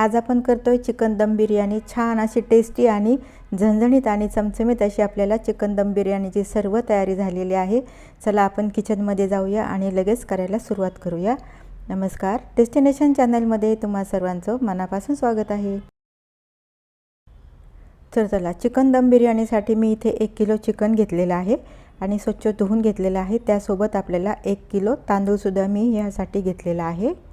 आज आपण करतोय चिकन दम बिर्याणी. छान अशी टेस्टी आणि झणझणीत आणि चमचमीत अशी आपल्याला चिकन दम बिर्याणीची सर्व तयारी झालेली आहे. चला आपण किचनमध्ये जाऊया आणि लगेच करायला सुरुवात करूया. नमस्कार. डेस्टिनेशन चॅनलमध्ये तुम्हा सर्वांचं मनापासून स्वागत आहे. तर चला चिकन दम बिर्याणीसाठी मी इथे एक किलो चिकन घेतलेलं आहे आणि स्वच्छ धुवून घेतलेलं आहे. त्यासोबत आपल्याला एक किलो तांदूळसुद्धा मी ह्यासाठी घेतलेला आहे.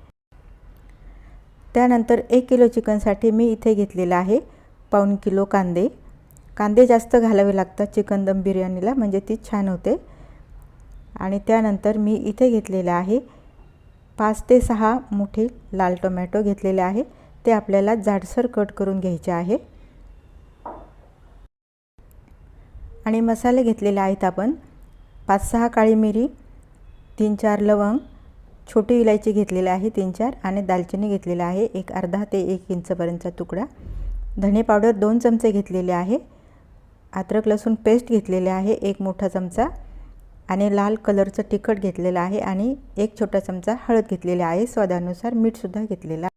त्यानंतर एक किलो चिकनसाठी मी इथे घेतलेला आहे पाऊण किलो कांदे. कांदे जास्त घालावे लागतात चिकन दम बिर्याणीला म्हणजे ती छान होते. आणि त्यानंतर मी इथे घेतलेलं आहे पाच ते सहा मोठे लाल टोमॅटो घेतलेले आहे. ते आपल्याला जाडसर कट करून घ्यायचे आहे. आणि मसाले घेतलेले आहेत आपण पाच सहा काळी मिरी तीन चार लवंग छोटी इलायची घेतलेली आहे तीन चार आणि दालचिनी घेतलेला आहे एक अर्धा ते एक इंचपर्यंतचा तुकडा. धणे पावडर दोन चमचे घेतलेले आहे. अद्रक लसूण पेस्ट घेतलेले आहे एक मोठा चमचा आणि लाल कलरचं तिखट घेतलेलं आहे आणि एक छोटा चमचा हळद घेतलेला आहे. स्वादानुसार मीठसुद्धा घेतलेला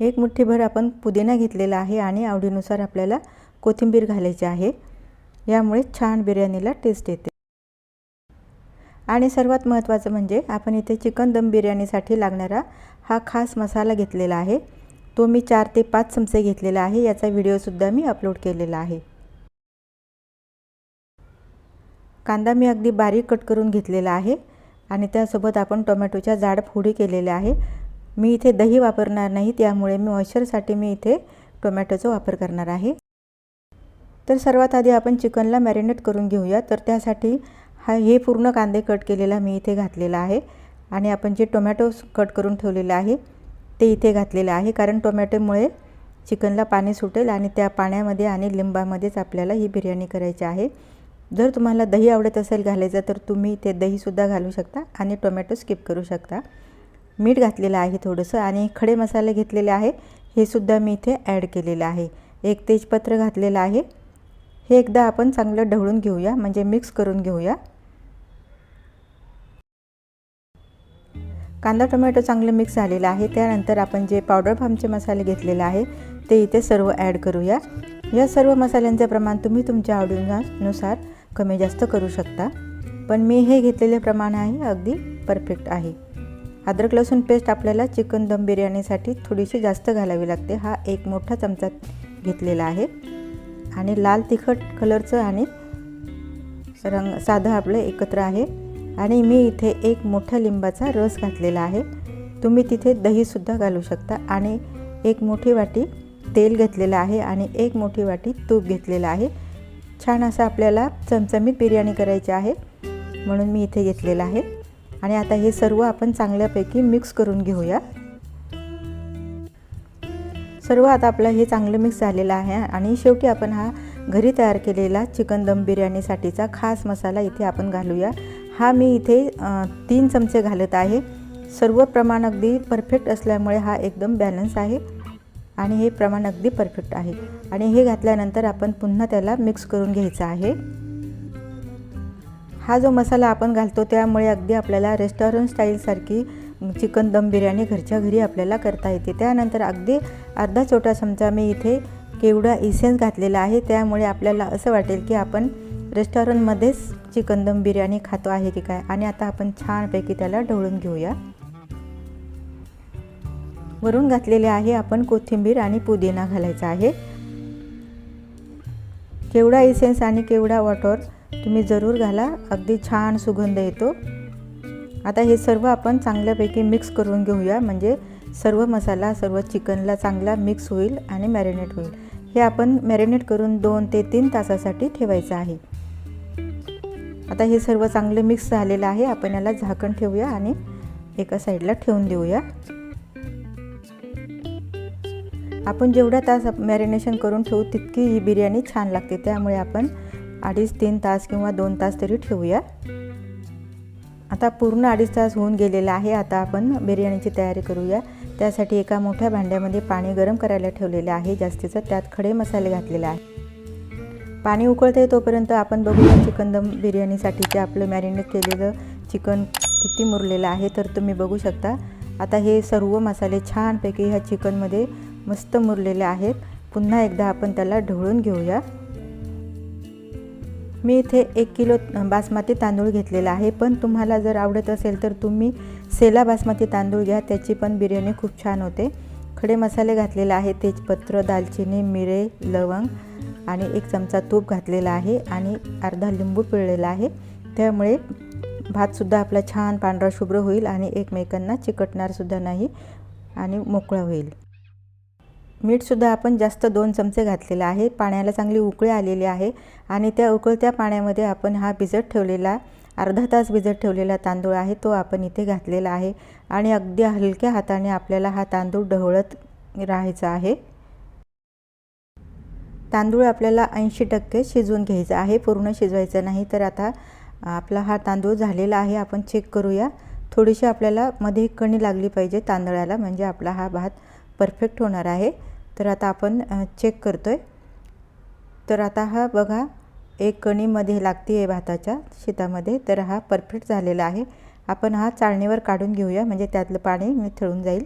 एक मुठ्ठीभर आपण पुदिना घेतलेला आहे आणि आवडीनुसार आपल्याला कोथिंबीर घालायची आहे. यामुळे छान बिर्याणीला टेस्ट येते. आणि सर्वात महत्त्वाचं म्हणजे आपण इथे चिकन दम बिर्याणीसाठी लागणारा हा खास मसाला घेतलेला आहे. तो मी चार ते पाच चमचे घेतलेला आहे. याचा व्हिडिओसुद्धा मी अपलोड केलेला आहे. कांदा मी अगदी बारीक कट करून घेतलेला आहे आणि त्यासोबत आपण टोमॅटोच्या जाड फोडी केलेल्या आहे. मी इथे दही वापरणार नाही त्यामुळे मी मॉइश्चरसाठी मी इथे टोमॅटोचा वापर करणार आहे. तर सर्वात आधी आपण चिकनला मॅरिनेट करून घेऊया. तर त्यासाठी हा हे पूर्ण कांदे कट केलेला मी इथे घातलेला आहे. आणि आपण जे टोमॅटो कट करून ठेवलेले आहे ते इथे घातलेलं आहे. कारण टोमॅटोमुळे चिकनला पाणी सुटेल आणि त्या पाण्यामध्ये आणि लिंबामध्येच आपल्याला ही बिर्याणी करायची आहे. जर तुम्हाला दही आवडत असेल घालायचं तर तुम्ही ते दहीसुद्धा घालू शकता आणि टोमॅटो स्किप करू शकता. मीठ घातलेलं आहे थोडंसं आणि खडे मसाले घेतलेले आहे हे सुद्धा मी इथे ॲड केलेलं आहे. एक तेजपत्र घातलेलं आहे. हे एकदा आपण चांगलं ढवळून घेऊया म्हणजे मिक्स करून घेऊया. कांदा टोमॅटो चांगलं मिक्स झालेलं आहे. त्यानंतर आपण जे पावडर फार्मचे मसाले घेतलेले आहे ते इथे सर्व ॲड करूया. या सर्व मसाल्यांचे प्रमाण तुम्ही तुमच्या आवडीनुसार कमी जास्त करू शकता. पण मी हे घेतलेले प्रमाण आहे अगदी परफेक्ट आहे. अद्रक लसूण पेस्ट आपल्याला चिकन दम बिर्याणीसाठी थोडीशी जास्त घालावी लागते. हा एक मोठा चमचा घेतलेला आहे. आणि लाल तिखट कलरचं आणि रंग साधं आपलं एकत्र आहे. आणि मी इथे एक मोठा लिंबाचा रस घातलेला आहे. तुम्ही तिथे दहीसुद्धा घालू शकता आणि एक मोठी वाटी तेल घेतलेलं आहे आणि एक मोठी वाटी तूप घेतलेलं आहे. छान असं आपल्याला चमचमीत बिर्याणी करायची आहे म्हणून मी इथे घेतलेलं आहे. आणि आता हे सर्व आपण चांगल्यापैकी मिक्स करून घेऊया. सर्व आता आपलं हे चांगलं मिक्स झालेलं आहे आणि शेवटी आपण हा घरी तयार केलेला चिकन दम बिर्याणीसाठीचा खास मसाला इथे आपण घालूया. हा मी इथे तीन चमचे घालत आहे. सर्व प्रमाण अगदी परफेक्ट असल्यामुळे हा एकदम बॅलन्स आहे. आणि हे प्रमाण अगदी परफेक्ट आहे. आणि हे घातल्यानंतर आपण पुन्हा त्याला मिक्स करून घ्यायचा आहे. हा जो मसाला आपण घालतो त्यामुळे अगदी आपल्याला रेस्टॉरंट स्टाईलसारखी चिकन दम बिर्याणी घरच्या घरी आपल्याला करता येते. त्यानंतर अगदी अर्धा छोटा चमचा मी इथे केवढा इसेन्स घातलेला आहे. त्यामुळे आपल्याला असं वाटेल की आपण रेस्टॉरंटमध्येच चिकन दम बिर्याणी खातो आहे की काय? आणि आता आपण छानपैकी त्याला ढवळून घेऊया. वरून घातलेले आहे आपण कोथिंबीर आणि पुदिना घालायचा आहे. केवढा इसेन्स आणि केवढा वॉटर तुम्ही जरूर घाला. अगदी छान सुगंध येतो. आता हे सर्व आपण चांगल्यापैकी मिक्स करून घेऊया. म्हणजे सर्व मसाला सर्व चिकनला चांगला मिक्स होईल आणि मॅरिनेट होईल. हे आपण मॅरिनेट करून दोन ते तीन तासासाठी ठेवायचं आहे. आता हे सर्व चांगलं मिक्स झालेलं आहे. आपण याला झाकण ठेवूया आणि एका साईडला ठेवून देऊया. आपण जेवढा तास मॅरिनेशन करून ठेवू तितकी ही बिर्याणी छान लागते. त्यामुळे आपण अडीच तीन तास किंवा दोन तास तरी ठेवूया. आता पूर्ण अडीच तास होऊन गेलेला आहे. आता आपण बिर्याणीची तयारी करूया. त्यासाठी एका मोठ्या भांड्यामध्ये पाणी गरम करायला ठेवलेलं आहे. जास्तीचं त्यात खडे मसाले घातलेले आहे पाणी उकळते तोपर्यंत आपण बघूया चिकन दम बिर्याणीसाठीचे आपलं मॅरिनेट केलेलं चिकन किती मुरलेलं आहे तर तुम्ही बघू शकता. आता हे सर्व मसाले छानपैकी ह्या चिकनमध्ये मस्त मुरलेले आहेत. पुन्हा एकदा आपण त्याला ढवळून घेऊया. मी इथे एक किलो बासमती तांदूळ घेतलेला आहे पण तुम्हाला जर आवडत असेल तर तुम्ही सेला बासमती तांदूळ घ्या त्याची पण बिर्याणी खूप छान होते. खडे मसाले घातलेले आहे तेजपत्र दालचिनी मिरे लवंग. आणि एक चमचा तूप घातलेला आहे आणि अर्धा लिंबू पिळलेला आहे. त्यामुळे भातसुद्धा आपला छान पांढरा शुभ्र होईल आणि एकमेकांना चिकटणारसुद्धा नाही आणि मोकळा होईल. मीठसुद्धा आपण जास्त दोन चमचे घातलेला आहे. पाण्याला चांगली उकळी आलेली आहे आणि त्या उकळत्या पाण्यामध्ये आपण हा भिजत ठेवलेला अर्धा तास भिजत ठेवलेला तांदूळ आहे तो आपण इथे घातलेला आहे आणि अगदी हलक्या हाताने आपल्याला हा तांदूळ ढवळत राहायचा आहे. तांदूळ आपल्याला ऐंशी टक्के शिजवून घ्यायचा आहे पूर्ण शिजवायचं नाही. तर आता आपला हा तांदूळ झालेला आहे आपण चेक करूया. थोडीशी आपल्याला मध्ये कणी लागली पाहिजे तांदळाला म्हणजे आपला हा भात परफेक्ट होणार आहे. तर आता आपण चेक करतो आहे तर आता हा बघा एक कणीमध्ये लागते आहे भाताच्या शेतामध्ये तर हा परफेक्ट झालेला आहे. आपण हा चाळणीवर काढून घेऊया म्हणजे त्यातलं पाणी निथळून जाईल.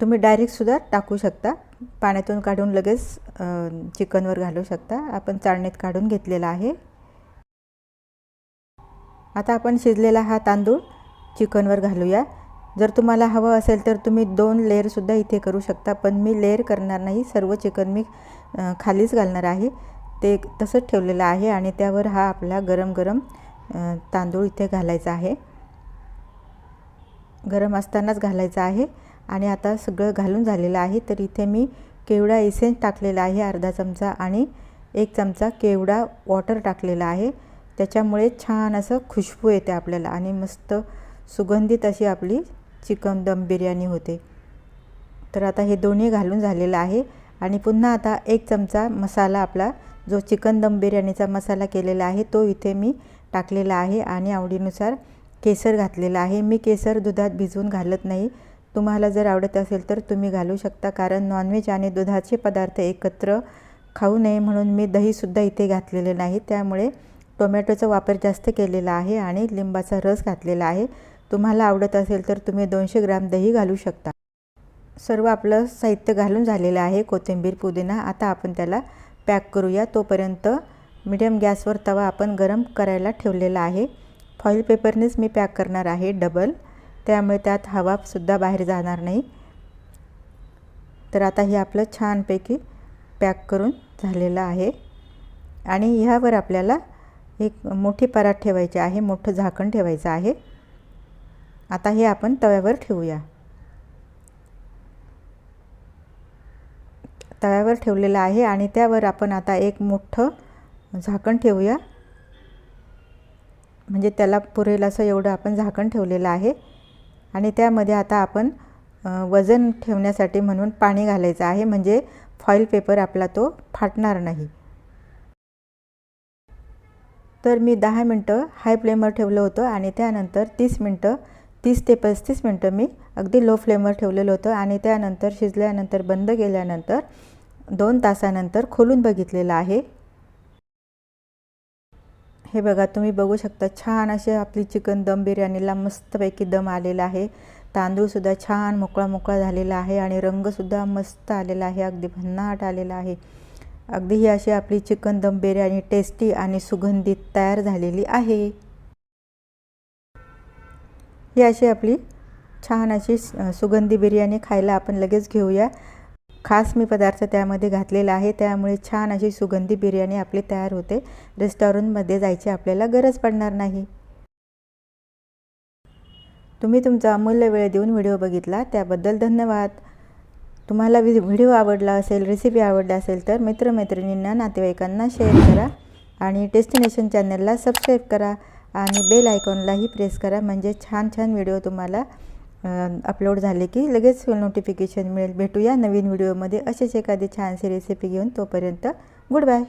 तुम्ही डायरेक्टसुद्धा टाकू शकता. पाण्यातून काढून लगेच चिकनवर घालू शकता. आपण चाळणीत काढून घेतलेला आहे. आता आपण शिजलेला हा तांदूळ चिकनवर घालूया. जर तुम्हाला हवं असेल तर तुम्ही दोन लेअरसुद्धा इथे करू शकता पण मी लेअर करणार नाही. सर्व चिकन मी खालीच घालणार आहे. ते तसंच ठेवलेलं आहे आणि त्यावर हा आपला गरम गरम तांदूळ इथे घालायचा आहे. गरम असतानाच घालायचा आहे. आणि आता सगळं घालून झालेलं आहे तर इथे मी केवडा इसेन्स टाकलेला आहे अर्धा चमचा आणि एक चमचा केवडा वॉटर टाकलेला आहे. त्याच्यामुळे छान असं खुशबू येते आपल्याला आणि मस्त सुगंधित अशी आपली चिकन दम बिर्याणी होते. तर आता हे दोन्ही घालून झालेलं आहे आणि पुन्हा आता एक चमचा मसाला आपला जो चिकन दम बिर्याणीचा मसाला केलेला आहे तो इथे मी टाकलेला आहे आणि आवडीनुसार केसर घातलेला आहे. मी केसर दुधात भिजवून घालत नाही तुम्हाला जर आवडत असेल तर तुम्ही घालू शकता कारण नॉनव्हेज आणि दुधाचे पदार्थ एकत्र खाऊ नये म्हणून मी दहीसुद्धा इथे घातलेले नाही. त्यामुळे टोमॅटोचा वापर जास्त केलेला आहे आणि लिंबाचा रस घातलेला आहे. तुम्हाला आवडत असेल तर तुम्ही दोनशे ग्राम दही घालू शकता. सर्व आपलं साहित्य घालून झालेलं आहे कोथिंबीर पुदिना. आता आपण त्याला पॅक करूया. तोपर्यंत मिडियम गॅसवर तवा आपण गरम करायला ठेवलेला आहे. फॉईल पेपरनेच मी पॅक करणार आहे डबल. त्यामुळे त्यात हवासुद्धा बाहेर जाणार नाही. तर आता हे आपलं छानपैकी पॅक करून झालेलं आहे. आणि ह्यावर आपल्याला एक मोठी परात ठेवायची आहे मोठं झाकण ठेवायचं आहे. आता हे आपण तव्यावर ठेवूया. तव्यावर ठेवलेलं आहे आणि त्यावर आपण आता एक मोठं झाकण ठेवूया. म्हणजे त्याला पुरेल असं एवढं आपण झाकण ठेवलेलं आहे. आणि त्यामध्ये आता आपण वजन ठेवण्यासाठी म्हणून पाणी घालायचं आहे. म्हणजे फॉईल पेपर आपला तो फाटणार नाही. तर मी दहा मिनटं हाय फ्लेमवर ठेवलं होतं आणि त्यानंतर तीस मिनटं तीस ते पस्तीस मिनटं मी अगदी लो फ्लेमवर ठेवलेलं होतं. आणि त्यानंतर शिजल्यानंतर बंद केल्यानंतर दोन तासानंतर खोलून बघितलेलं आहे. हे बघा तुम्ही बघू शकता छान असे आपली चिकन दम बिर्याणीला मस्तपैकी दम आलेला आहे. तांदूळसुद्धा छान मोकळा मोकळा झालेला आहे आणि रंगसुद्धा मस्त आलेला आहे अगदी भन्नाट आलेला आहे. अगदी ही अशी आपली चिकन दम बिर्याणी टेस्टी आणि सुगंधित तयार झालेली आहे. ही अशी आपली छान अशी सुगंधी बिर्याणी खायला आपण लगेच घेऊया. खास मी पदार्थ त्यामध्ये घातलेला आहे. त्यामुळे छान अशी सुगंधी बिर्याणी आपली तयार होते. रेस्टॉरंटमध्ये जायची आपल्याला गरज पडणार नाही. तुम्ही तुमचा अमूल्य वेळ देऊन व्हिडिओ बघितला त्याबद्दल धन्यवाद. तुम्हाला व्हिडिओ आवडला असेल रेसिपी आवडला असेल तर मित्रमैत्रिणींना नातेवाईकांना शेअर करा आणि डेस्टिनेशन चॅनलला सबस्क्राईब करा आणि बेल आयकॉनलाही प्रेस करा. म्हणजे छान छान व्हिडिओ तुम्हाला अपलोड झाले की लगेच नोटिफिकेशन मिळेल. भेटूया नवीन व्हिडिओमध्ये असेच एखादी छानशी रेसिपी घेऊन तोपर्यंत गुड बाय